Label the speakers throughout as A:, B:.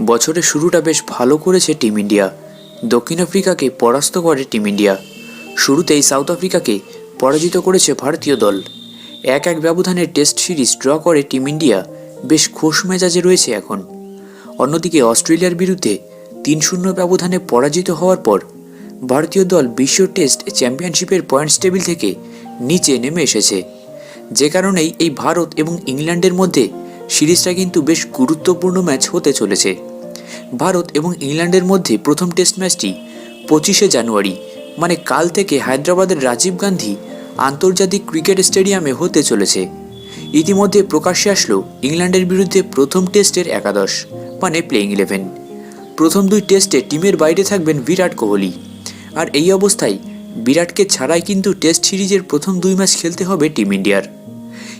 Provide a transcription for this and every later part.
A: বছরের শুরুটা বেশ ভালো করেছে টিম ইন্ডিয়া। দক্ষিণ আফ্রিকাকে পরাস্ত করে টিম ইন্ডিয়া। শুরুতেই সাউথ আফ্রিকাকে পরাজিত করেছে ভারতীয় দল। এক এক ব্যবধানের টেস্ট সিরিজ ড্র করে টিম ইন্ডিয়া। বেশ খোশ মেজাজে রয়েছে এখন। অন্যদিকে অস্ট্রেলিয়ার বিরুদ্ধে তিন শূন্য ব্যবধানে পরাজিত হওয়ার পর, ভারতীয় দল বিশ্ব টেস্ট চ্যাম্পিয়নশিপের পয়েন্টস টেবিল থেকে নিচে নেমে এসেছে। যে কারণেই এই ভারত এবং ইংল্যান্ডের মধ্যে সিরিজটা কিন্তু বেশ গুরুত্বপূর্ণ ম্যাচ হতে চলেছে। ভারত এবং ইংল্যান্ডের মধ্যে প্রথম টেস্ট ম্যাচটি পঁচিশে জানুয়ারি মানে কাল থেকে হায়দ্রাবাদের রাজীব গান্ধী আন্তর্জাতিক ক্রিকেট স্টেডিয়ামে হতে চলেছে। ইতিমধ্যে প্রকাশ্যে আসলো ইংল্যান্ডের বিরুদ্ধে প্রথম টেস্টের একাদশ মানে প্লেইং ইলেভেন প্রথম দুই টেস্টে টিমের বাইরে থাকবেন বিরাট কোহলি। আর এই অবস্থায় বিরাটকে ছাড়াই কিন্তু টেস্ট সিরিজের প্রথম দুই ম্যাচ খেলতে হবে টিম ইন্ডিয়ার।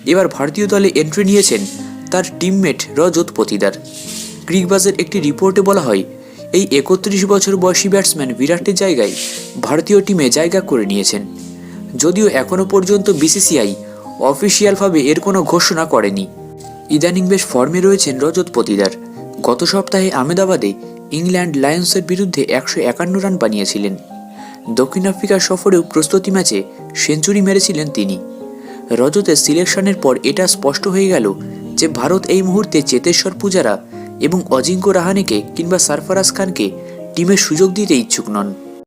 A: এবার ভারতীয় দলে এন্ট্রি নিয়েছেন তার টিমমেট রজত পতিদার। ক্রিকবাজের একটি রিপোর্টে বলা হয়, এই একত্রিশ বছর বয়সী ব্যাটসম্যান বিরাটের জায়গায় ভারতীয় টিমে জায়গা করে নিয়েছেন। যদিও এখনও পর্যন্ত বিসিসিআই অফিসিয়ালভাবে এর কোনো ঘোষণা করেনি। ইদানিং বেশ ফর্মে রয়েছেন রজত পতিদার। গত সপ্তাহে আহমেদাবাদে ইংল্যান্ড লায়ন্সের বিরুদ্ধে একশো একান্ন রান বানিয়েছিলেন। দক্ষিণ আফ্রিকার সফরেও প্রস্তুতি ম্যাচে সেঞ্চুরি মেরেছিলেন তিনি। রজতের সিলেকশনের পর এটা স্পষ্ট হয়ে গেল যে ভারত এই মুহূর্তে চেতেশ্বর পূজারা এবং অজিঙ্ক্য রাহানেকে কিংবা সারফারাজ খানকে টিমের সুযোগ দিতে ইচ্ছুক নন।